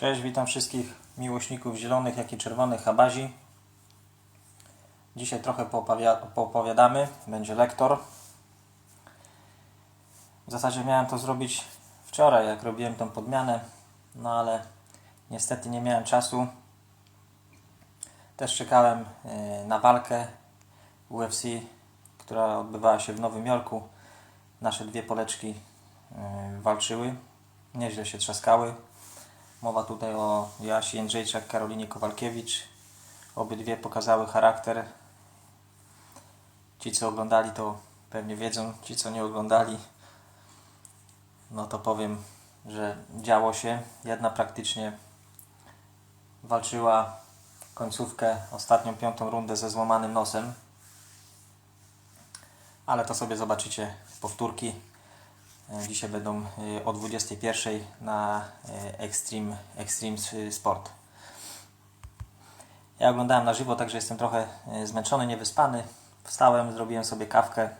Cześć, witam wszystkich miłośników zielonych, jak i czerwonych habazi. Dzisiaj trochę poopowia- poopowiadamy, będzie lektor. W zasadzie miałem to zrobić wczoraj, jak robiłem tą podmianę, no ale niestety nie miałem czasu. Też czekałem e, na walkę UFC, która odbywała się w Nowym Jorku. Nasze dwie poleczki e, walczyły, nieźle się trzaskały. Mowa tutaj o Joasi Jędrzejczak, Karolinie Kowalkiewicz. Obydwie pokazały charakter. Ci, co oglądali, to pewnie wiedzą. Ci, co nie oglądali, no to powiem, że działo się. Jedna praktycznie walczyła końcówkę, ostatnią piątą rundę ze złamanym nosem. Ale to sobie zobaczycie powtórki. E, Dzisiaj będą e, o 21 na e, Extreme, Extreme Sport. Ja oglądałem na żywo, także jestem trochę e, zmęczony, niewyspany. Wstałem, zrobiłem sobie kawkę.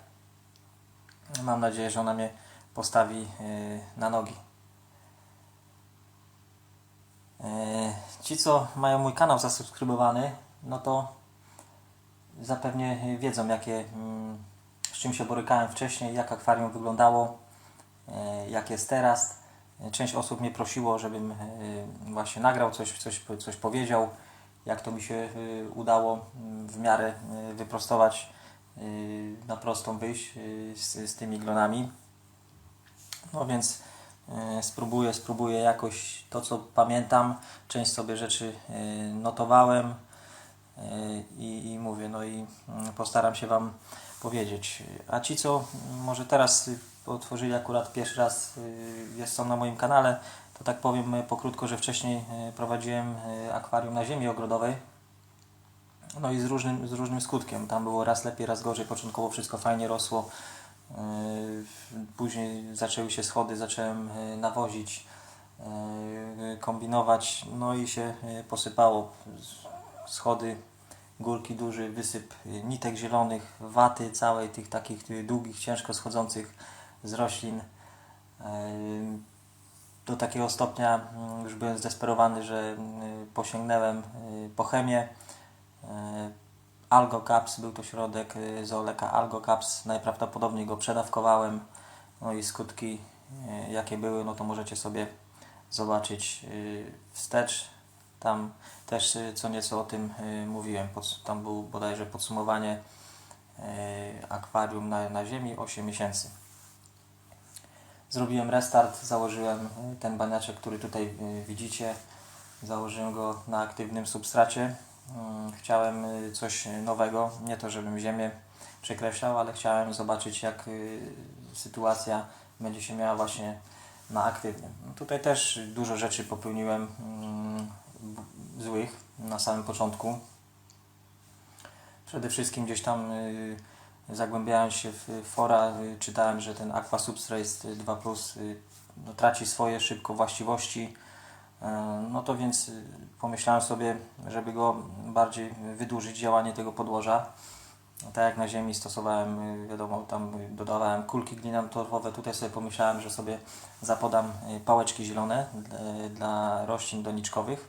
Mam nadzieję, że ona mnie postawi e, na nogi. E, Ci, co mają mój kanał zasubskrybowany, no to zapewne wiedzą, jakie, mm, z czym się borykałem wcześniej, jak akwarium wyglądało e, jak jest teraz. E, Część osób mnie prosiło, żebym e, właśnie nagrał coś, coś, coś powiedział, jak to mi się e, udało m, w miarę e, wyprostować, e, na prostą wyjść e, z, z tymi glonami. No więc e, spróbuję, spróbuję jakoś to, co pamiętam. Część sobie rzeczy e, notowałem e, i, i mówię, no i mm, postaram się Wam powiedzieć. A ci, co mm, może teraz otworzyli akurat pierwszy raz, y, jest są na moim kanale, to tak powiem y, pokrótko, że wcześniej y, prowadziłem akwarium na ziemi ogrodowej. No i z różnym, z różnym skutkiem. Tam było raz lepiej, raz gorzej. Początkowo wszystko fajnie rosło. Później zaczęły się schody, zacząłem nawozić, kombinować, no i się posypało. Schody, górki duży, wysyp nitek zielonych, waty całej tych takich długich, ciężko schodzących z roślin. Yy, Do takiego stopnia yy, już byłem zdesperowany, że yy, posięgnąłem yy, po chemię. Yy, Algocaps był to środek y, zooleka Algocaps. Najprawdopodobniej go przedawkowałem. No i skutki jakie były, no to możecie sobie zobaczyć wstecz. Tam też co nieco o tym mówiłem. Tam był bodajże podsumowanie akwarium na, na ziemi 8 miesięcy. Zrobiłem restart, założyłem y, ten baniaczek, który tutaj y, widzicie. Założyłem go na aktywnym substracie. Mm, Chciałem y, coś nowego, nie to żebym ziemię przekreślał, ale chciałem zobaczyć jak sytuacja będzie się miała właśnie na aktywnym. No Tutaj też dużo rzeczy popełniłem mm, złych na samym początku. Przede wszystkim gdzieś tam y, zagłębiając się w fora, y, czytałem, że ten Aqua Substrate 2 Plus y, no, traci swoje szybko właściwości. E, No to więc y, pomyślałem sobie, żeby go bardziej wydłużyć działanie tego podłoża. No, Tak jak na ziemi stosowałem, y, wiadomo, tam y, dodawałem kulki glinianotorfowe, tutaj sobie pomyślałem, że sobie zapodam y, pałeczki zielone dla, dla roślin doniczkowych.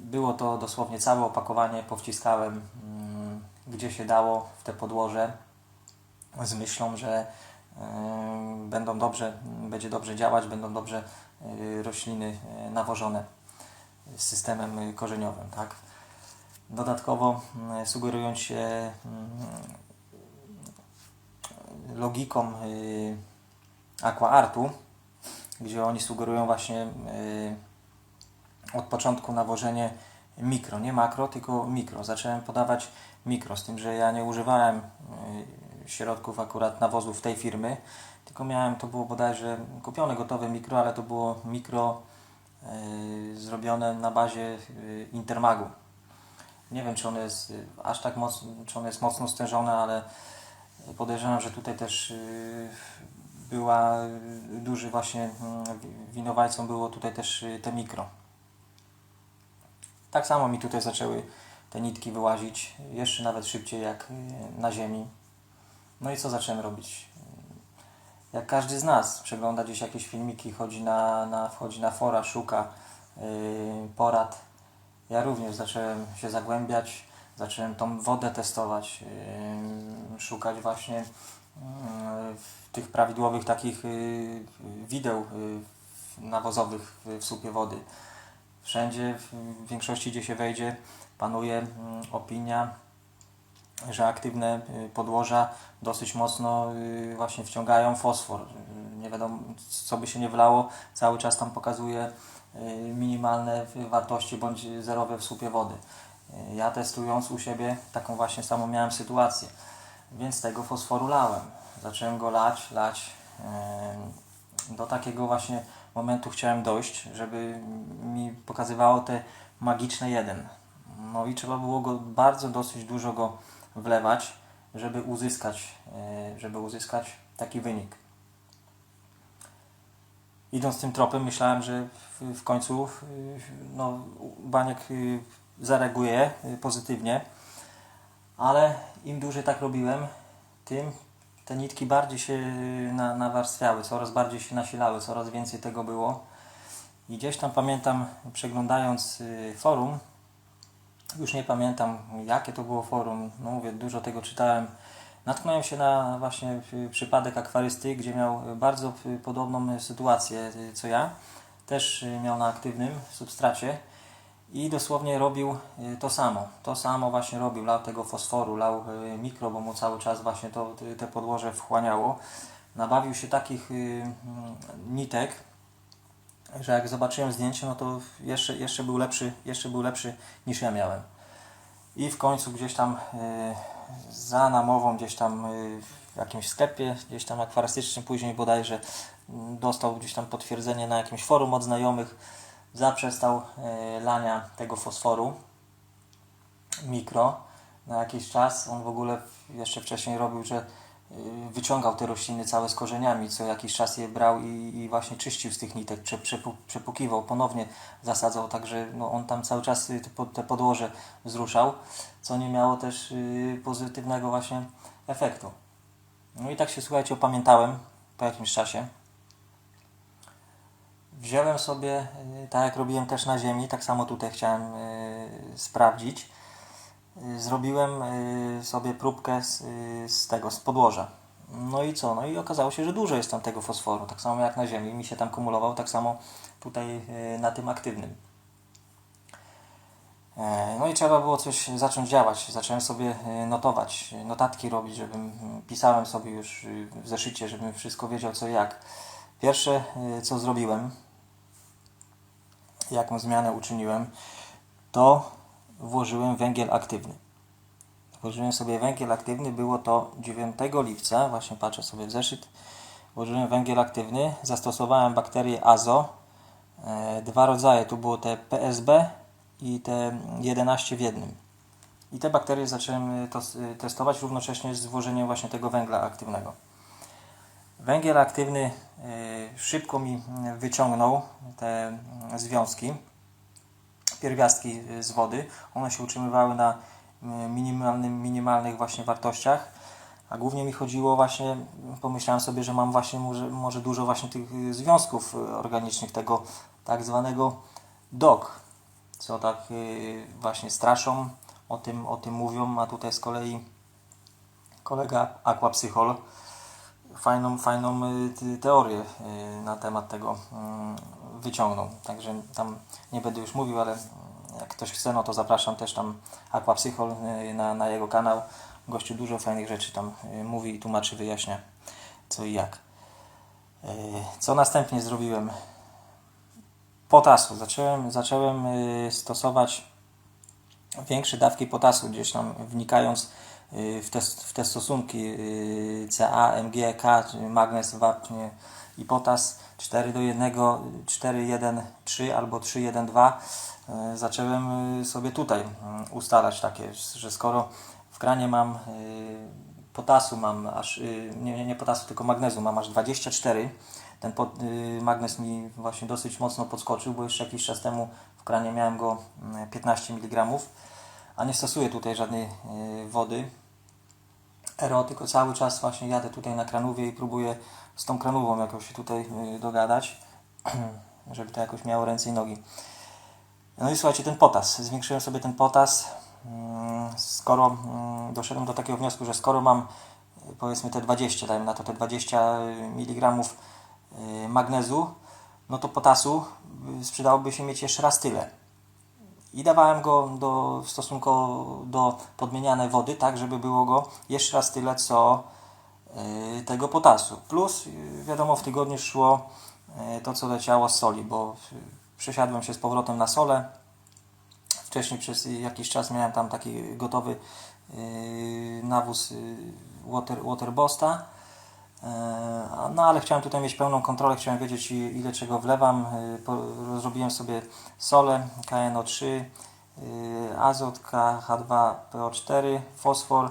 Było to dosłownie całe opakowanie, powciskałem mm, gdzie się dało w te podłoże z myślą, że y, będą dobrze, będzie dobrze działać, będą dobrze y, rośliny y, nawożone systemem korzeniowym, tak? Dodatkowo sugerując się y, logiką AquaArtu, gdzie oni sugerują właśnie od początku nawożenie mikro, nie makro, tylko mikro. Zacząłem podawać mikro, z tym, że ja nie używałem y, środków akurat nawozów tej firmy, tylko miałem, to było bodajże kupione gotowe mikro, ale to było mikro y, zrobione na bazie y, Intermagu. Nie wiem, czy ono jest aż tak mocno, czy ono jest mocno stężone, ale podejrzewam, że tutaj też była duży właśnie mm, winowajcą było tutaj też te mikro. Tak samo mi tutaj zaczęły te nitki wyłazić, jeszcze nawet szybciej jak y, na ziemi. No i co zacząłem robić? jak każdy z nas, przegląda gdzieś jakieś filmiki, chodzi na, na, wchodzi na fora, szuka yy, porad. Ja również zacząłem się zagłębiać, zacząłem tą wodę testować, yy, szukać właśnie yy, tych prawidłowych takich yy, wideł yy, nawozowych w, w słupie wody. Wszędzie, w większości gdzie się wejdzie, panuje mm, opinia, że aktywne y, podłoża dosyć mocno y, właśnie wciągają fosfor. Y, Nie wiadomo, co by się nie wlało, cały czas tam pokazuje minimalne wartości bądź zerowe w słupie wody. Ja testując u siebie taką właśnie samą miałem sytuację, więc tego fosforu lałem. Zacząłem go lać, lać. Do takiego właśnie momentu chciałem dojść, żeby mi pokazywało te magiczne jeden. No i trzeba było go bardzo dosyć dużo go wlewać, żeby uzyskać, e, żeby uzyskać taki wynik. Idąc tym tropem, myślałem, że w, końcu no, baniak y, zareaguje y, pozytywnie, ale im dłużej tak robiłem, tym te nitki bardziej się na, nawarstwiały, coraz bardziej się nasilały, coraz więcej tego było. I gdzieś tam pamiętam, przeglądając y, forum, już nie pamiętam jakie to było forum, no mówię, dużo tego czytałem. Natknąłem się na właśnie y, przypadek akwarysty, gdzie miał bardzo y, podobną sytuację y, co ja. Też y, miał na aktywnym substracie i dosłownie robił y, to samo. To samo właśnie robił, lał tego fosforu, lał y, mikro, bo mu cały czas właśnie to, te podłoże wchłaniało. Nabawił się takich y, mm, nitek, że jak zobaczyłem zdjęcie, no to jeszcze, jeszcze, był lepszy, jeszcze był lepszy niż ja miałem. I w końcu gdzieś tam y, za namową, gdzieś tam w jakimś sklepie, gdzieś tam akwarystycznym, później bodajże mm, dostał gdzieś tam potwierdzenie na jakimś forum od znajomych, zaprzestał y, lania tego fosforu mikro na jakiś czas. On w ogóle jeszcze wcześniej robił, że y, wyciągał te rośliny całe z korzeniami, co jakiś czas je brał i, i właśnie czyścił z tych nitek, prze, przepu, przepukiwał, ponownie zasadzał, także no, on tam cały czas te podłoże wzruszał, co nie miało też y, pozytywnego właśnie efektu. No i tak się słuchajcie, opamiętałem po jakimś czasie. Wziąłem sobie, y, tak jak robiłem też na ziemi, tak samo tutaj chciałem y, sprawdzić. Y, Zrobiłem sobie próbkę z, z tego, z podłoża. No i co? No i okazało się, że dużo jest tam tego fosforu, tak samo jak na ziemi. Mi się tam kumulował, tak samo tutaj na tym aktywnym. E, No i trzeba było coś zacząć działać. Zacząłem sobie notować, notatki robić, żebym pisałem sobie już w zeszycie, żebym wszystko wiedział co i jak. Pierwsze co zrobiłem, jaką zmianę uczyniłem, to włożyłem węgiel aktywny. Włożyłem sobie węgiel aktywny, było to 9 lipca, właśnie patrzę sobie w zeszyt. Włożyłem węgiel aktywny, zastosowałem bakterię azo. E, Dwa rodzaje, tu było te PSB i te 11 w jednym. I te bakterie zacząłem to, y, testować równocześnie z włożeniem właśnie tego węgla aktywnego. Węgiel aktywny y, szybko mi wyciągnął te związki, pierwiastki z wody. One się utrzymywały na y, minimalnym, minimalnych właśnie wartościach. A głównie mi chodziło właśnie, pomyślałem sobie, że mam właśnie może, może dużo właśnie tych związków y, organicznych, tego tak zwanego DOG, co tak właśnie straszą, o tym, o tym mówią, a tutaj z kolei kolega aquapsychol fajną, fajną y, teorię y, na temat tego mm, wyciągnął. Także tam nie będę już mówił, ale jak ktoś chce, no to zapraszam też tam Aquapsychol y, na, na jego kanał. Gościu dużo fajnych rzeczy tam mówi tłumaczy, wyjaśnia co i jak. Co następnie zrobiłem? Potasu. Zacząłem, zacząłem stosować większe dawki potasu, gdzieś tam wnikając w te, w te stosunki y, Ca, Mg, K, czyli magnez, wapń i potas 4 do 1, 4, 1, 3 albo 3, 1, 2 y, zacząłem y, sobie tutaj y, ustalać takie, że skoro w kranie mam potasu mam aż, nie, nie, potasu, tylko magnezu mam aż 24, ten pod, magnez mi właśnie dosyć mocno podskoczył, bo jeszcze jakiś czas temu w kranie miałem go y, 15 mg, a nie stosuję tutaj żadnej wody, Ero, tylko cały czas właśnie jadę tutaj na kranówie i próbuję z tą kranówą jakoś się tutaj y, dogadać, żeby to jakoś miało ręce i nogi. No i słuchajcie, ten potas. Zwiększyłem sobie ten potas. Mm, Skoro mm, doszedłem do takiego wniosku, że skoro mam y, powiedzmy te 20, dajmy na to te 20 mg y, magnezu, no to potasu sprzedałoby się mieć jeszcze raz tyle. I dawałem go do, w stosunku do podmienianej wody, tak żeby było go jeszcze raz tyle, co y, tego potasu. Plus, y, wiadomo, w tygodniu szło y, to, co leciało z soli, bo przesiadłem się z powrotem na solę. Wcześniej przez jakiś czas miałem tam taki gotowy nawóz water, Waterbosta. E, No ale chciałem tutaj mieć pełną kontrolę, chciałem wiedzieć ile czego wlewam. E, Rozrobiłem sobie solę KNO3, y, azot KH2PO4, fosfor,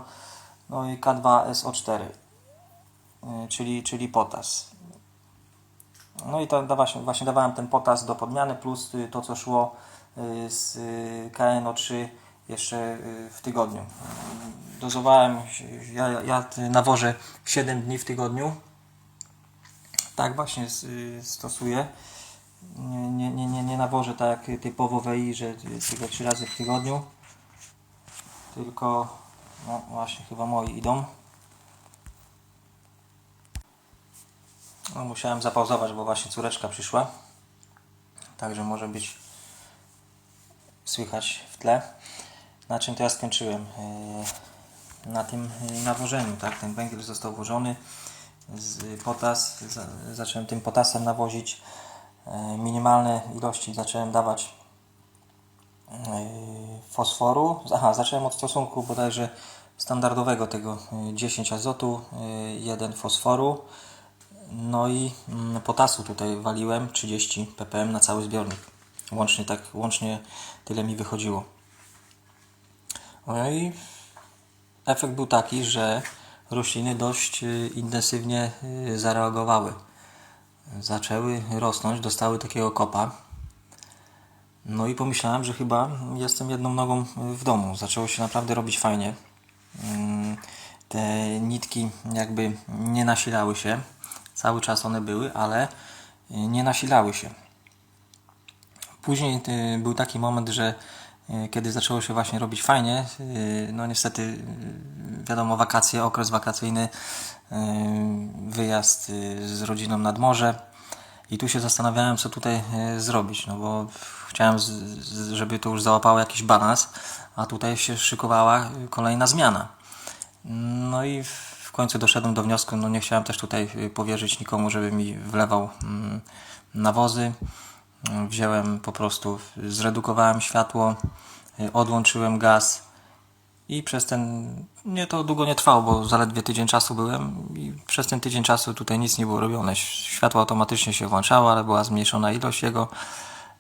no i K2SO4, y, czyli, czyli potas. No i to właśnie, właśnie dawałem ten potas do podmiany plus y, to co szło y, z y, KNO3 jeszcze w tygodniu. Dozowałem, ja, ja nawożę 7 dni w tygodniu. Tak właśnie stosuję. Nie, nie, nie, nie, nawożę tak jak typowo WI, że tylko 3 razy w tygodniu. Tylko, no właśnie chyba moi idą. No, musiałem zapauzować, bo właśnie córeczka przyszła. Także może być słychać w tle. Na czym to ja skończyłem? Na tym yy, nawożeniu, tak? Ten węgiel został włożony. Z potas, za, zacząłem tym potasem nawozić. Yy, Minimalne ilości zacząłem dawać yy, fosforu. Aha, zacząłem od stosunku bodajże standardowego tego yy, 10 azotu, yy, 1 fosforu. No i mm, potasu tutaj waliłem 30 ppm na cały zbiornik. Łącznie tak, łącznie tyle mi wychodziło. No i efekt był taki, że rośliny dość y, intensywnie y, zareagowały. Zaczęły rosnąć, dostały takiego kopa. No i pomyślałem, że chyba jestem jedną nogą w domu. Zaczęło się naprawdę robić fajnie. Mm, Te nitki jakby nie nasilały się. Cały czas one były, ale nie nasilały się. Później y, był taki moment, że kiedy zaczęło się właśnie robić fajnie, y, no niestety y, wiadomo wakacje, okres wakacyjny, wyjazd z rodziną nad morze i tu się zastanawiałem co tutaj zrobić, no bo chciałem, żeby to już załapało jakiś balans, a tutaj się szykowała kolejna zmiana. No i w końcu doszedłem do wniosku, no nie chciałem też tutaj powierzyć nikomu, żeby mi wlewał mm, nawozy. Wziąłem po prostu, zredukowałem światło, y, odłączyłem gaz i przez ten, nie to długo nie trwało, bo zaledwie tydzień czasu byłem i przez ten tydzień czasu tutaj nic nie było robione. Światło automatycznie się włączało, ale była zmniejszona ilość jego.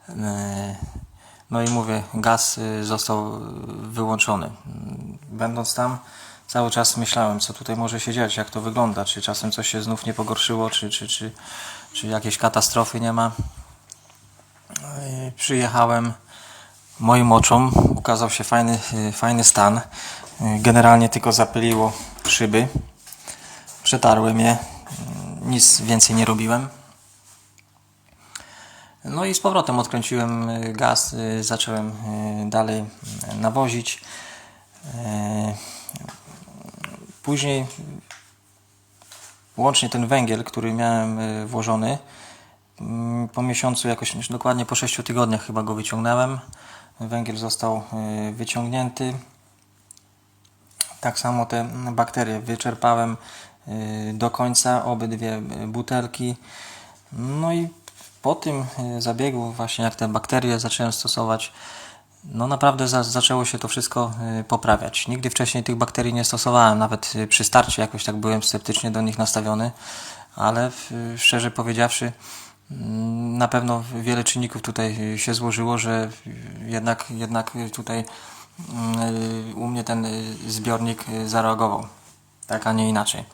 Y, No i mówię, gaz y, został wyłączony. Będąc tam, cały czas myślałem, co tutaj może się dziać, jak to wygląda, czy czasem coś się znów nie pogorszyło, czy, czy, czy, czy jakieś katastrofy nie ma. Przyjechałem moim oczom, ukazał się fajny, fajny stan. Generalnie tylko zapyliło szyby. Przetarłem je, nic więcej nie robiłem. No i z powrotem odkręciłem y, gaz, y, zacząłem y, dalej nawozić. Później łącznie ten węgiel, który miałem włożony, po miesiącu, jakoś dokładnie po 6 tygodniach chyba go wyciągnąłem. Węgiel został y, wyciągnięty. Tak samo te bakterie wyczerpałem y, do końca, obydwie y, butelki. No i po tym zabiegu, właśnie jak te bakterie zacząłem stosować, no naprawdę za, zaczęło się to wszystko poprawiać. Nigdy wcześniej tych bakterii nie stosowałem, nawet przy starcie jakoś tak byłem sceptycznie do nich nastawiony, ale szczerze powiedziawszy, mm, na pewno wiele czynników tutaj się złożyło, że jednak, jednak tutaj y, u mnie ten zbiornik zareagował. Tak, a nie inaczej.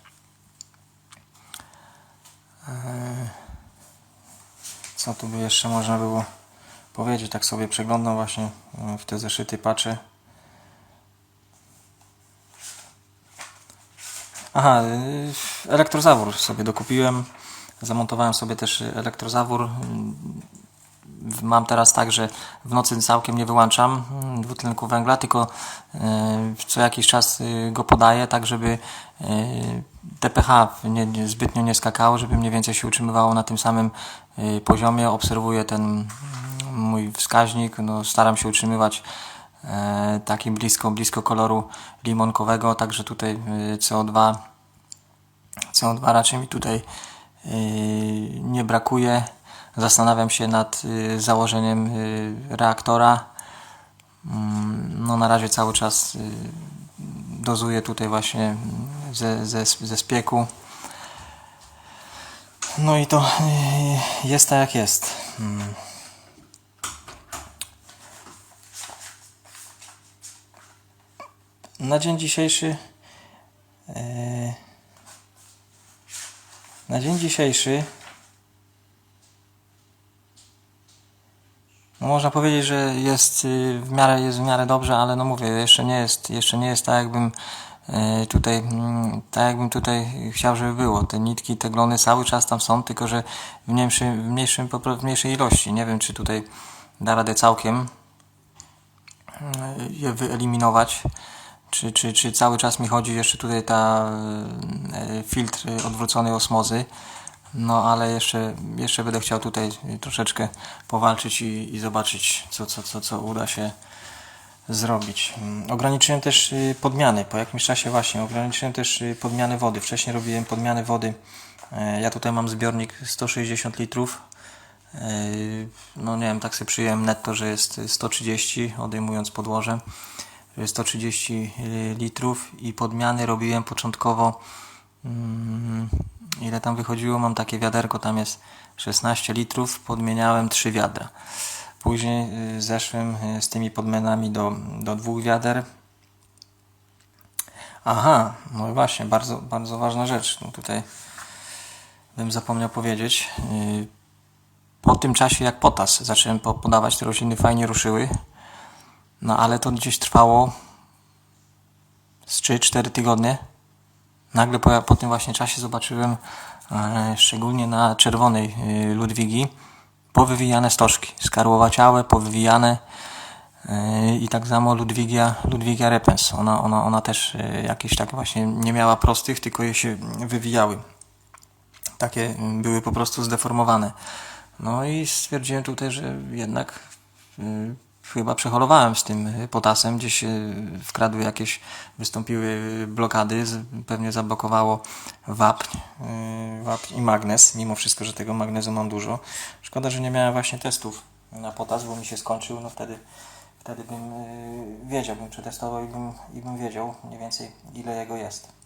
Co tu by jeszcze można było powiedzieć? Tak sobie przeglądam właśnie y, w te zeszyty, patrzę. Aha, y, elektrozawór sobie dokupiłem. Zamontowałem sobie też elektrozawór. Mam teraz tak, że w nocy całkiem nie wyłączam dwutlenku węgla, tylko y, co jakiś czas y, go podaję, tak żeby y, TPH nie, zbytnio nie skakało, żeby mniej więcej się utrzymywało na tym samym poziomie. Obserwuję ten mój wskaźnik, no, staram się utrzymywać e, taki blisko, blisko koloru limonkowego, także tutaj y, CO2 CO2 raczej mi tutaj nie brakuje. Zastanawiam się nad yy, założeniem yy, reaktora. Mm, No na razie cały czas yy, dozuję tutaj właśnie ze, ze, ze spieku. No i to jest tak jak jest. Mm. Na dzień dzisiejszy na dzień dzisiejszy no można powiedzieć, że jest y, w miarę, jest w miarę dobrze, ale no mówię, jeszcze nie jest, jeszcze nie jest tak jakbym y, tutaj, mm, tak jakbym tutaj chciał, żeby było. Te nitki, te glony cały czas tam są, tylko że w mniejszym, w mniejszym, w mniejszej ilości. Nie wiem, czy tutaj da radę całkiem y, je wyeliminować. Czy, czy, czy cały czas mi chodzi jeszcze tutaj ta e, filtr odwróconej osmozy. No ale jeszcze, jeszcze będę chciał tutaj troszeczkę powalczyć i, i zobaczyć, co, co, co, co uda się zrobić. Mm, Ograniczyłem też y, podmiany. Po jakimś czasie właśnie ograniczyłem też y, podmiany wody. Wcześniej robiłem podmiany wody. E, Ja tutaj mam zbiornik 160 litrów. E, No nie wiem, tak sobie przyjąłem netto, że jest 130, odejmując podłoże. Że jest 130 litrów i podmiany robiłem początkowo mm, ile tam wychodziło, mam takie wiaderko, tam jest 16 litrów, podmieniałem 3 wiadra. Później y, zeszłem y, z tymi podmianami do, do dwóch wiader. Aha, no właśnie, bardzo, bardzo ważna rzecz. No tutaj bym zapomniał powiedzieć. Y, Po tym czasie, jak potas zacząłem po- podawać, te rośliny fajnie ruszyły. No ale to gdzieś trwało z 3-4 tygodnie. Nagle po, po tym właśnie czasie zobaczyłem, e, szczególnie na czerwonej e, Ludwigi, powywijane stożki, skarłowaciałe, powywijane e, i tak samo Ludwigia, Ludwigia repens. Ona, ona, ona też e, jakieś tak właśnie nie miała prostych, tylko je się wywijały. Takie były po prostu zdeformowane. No i stwierdziłem tutaj, że jednak y, chyba przeholowałem z tym potasem. Gdzieś y, wkradły jakieś, wystąpiły blokady, pewnie zablokowało wapń, y, wapń i magnez, mimo wszystko, że tego magnezu mam dużo. Szkoda, że nie miałem właśnie testów na potas, bo mi się skończył, no wtedy, wtedy bym y, wiedział, bym przetestował i bym, i bym wiedział mniej więcej ile jego jest.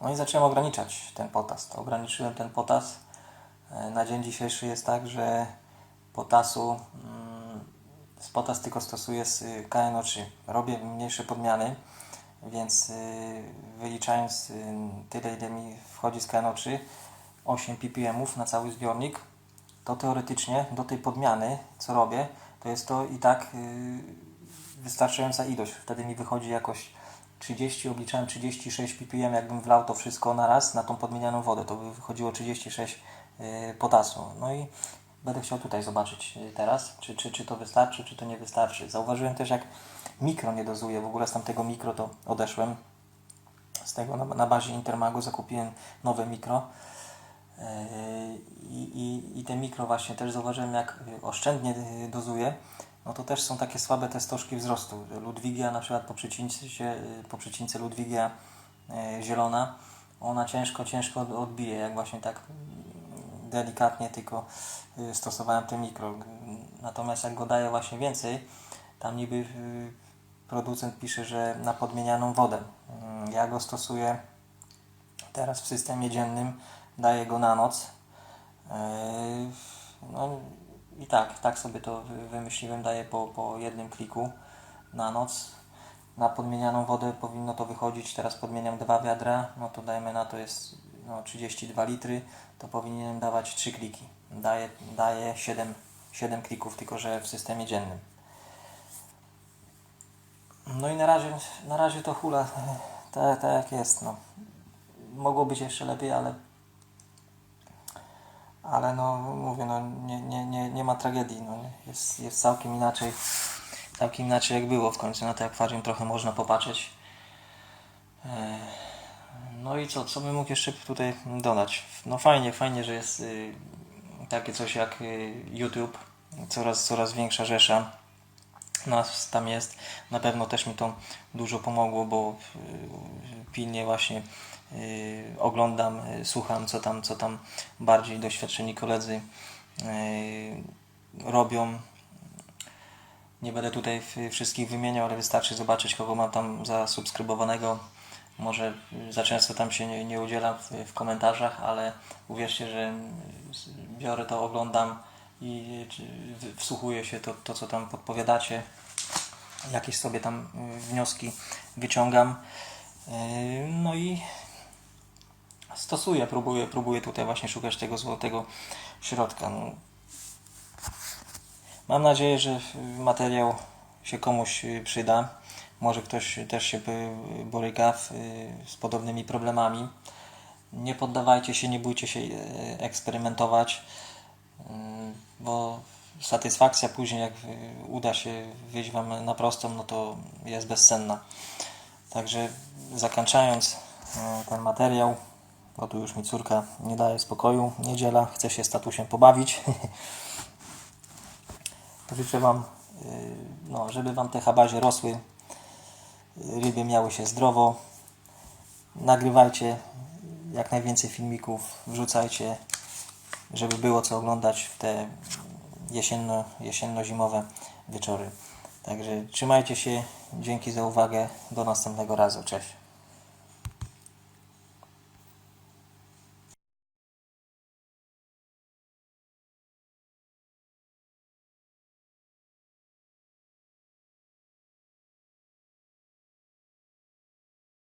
No i zacząłem ograniczać ten potas. To ograniczyłem ten potas. E, Na dzień dzisiejszy jest tak, że potasu mm, z potas tylko stosuję z y, KNO3. Robię mniejsze podmiany, więc y, wyliczając y, tyle, ile mi wchodzi z KNO3, 8 ppm na cały zbiornik, to teoretycznie do tej podmiany, co robię, to jest to i tak wystarczająca ilość. Wtedy mi wychodzi jakoś 30, obliczałem 36 ppm, jakbym wlał to wszystko na raz na tą podmienianą wodę, to by wychodziło 36 y, potasu. No i będę chciał tutaj zobaczyć y, teraz, czy, czy, czy to wystarczy, czy to nie wystarczy. Zauważyłem też, jak mikro nie dozuje, w ogóle z tamtego mikro to odeszłem. Z tego na, na bazie Intermagu zakupiłem nowe mikro. Yy, I, i, I te mikro właśnie też zauważyłem, jak y, oszczędnie y, dozuje, no to też są takie słabe te stożki wzrostu. Ludwigia na przykład po y, po przecince Ludwigia y, zielona, ona ciężko, ciężko od- odbije, jak właśnie tak delikatnie tylko y, stosowałem te mikro. Natomiast jak go daję właśnie więcej, tam niby y, producent pisze, że na podmienianą wodę. Mm, Ja go stosuję teraz w systemie dziennym, daję go na noc. Yy, No i tak, tak sobie to wy- wymyśliłem, daję po, po jednym kliku na noc. Na podmienianą wodę powinno to wychodzić, teraz podmieniam dwa wiadra, no to dajmy na to jest no, 32 litry, to powinienem dawać 3 kliki. Daję, daję 7, 7 klików, tylko że w systemie dziennym. No i na razie, na razie to hula tak, tak jak jest. No. Mogło być jeszcze lepiej, ale ale no mówię, no nie, nie, nie, nie ma tragedii. No, jest, jest całkiem inaczej. Całkiem inaczej jak było w końcu. Na to akwarium trochę można popatrzeć. E, No i co, co bym mógł jeszcze tutaj dodać? No fajnie, fajnie, że jest y, takie coś jak y, YouTube. Coraz, coraz większa rzesza nas tam jest. Na pewno też mi to dużo pomogło, bo y, pilnie właśnie oglądam, słucham, co tam, co tam bardziej doświadczeni koledzy robią. Nie będę tutaj wszystkich wymieniał, ale wystarczy zobaczyć, kogo mam tam zasubskrybowanego. Może za często tam się nie, nie udzielam w, w komentarzach, ale uwierzcie, że biorę to, oglądam i wsłuchuję się to, to, co tam podpowiadacie. Jakieś sobie tam y, wnioski wyciągam. Y, No i stosuję, próbuję, próbuję tutaj właśnie szukać tego złotego środka. No, Mam nadzieję, że materiał się komuś y, przyda. Może ktoś też się boryka w- z podobnymi problemami. Nie poddawajcie się, nie bójcie się y, eksperymentować, y, bo satysfakcja później, jak y, uda się wyjść Wam na prostą, no to jest bezcenna. Także zakończając ten materiał, bo tu już mi córka nie daje spokoju, niedziela, chce się z tatusiem pobawić. życzę Wam, no, żeby Wam te habazie rosły, ryby miały się zdrowo. Nagrywajcie jak najwięcej filmików, wrzucajcie, żeby było co oglądać w te jesienno, jesienno-zimowe wieczory. Także trzymajcie się, dzięki za uwagę, do następnego razu, cześć.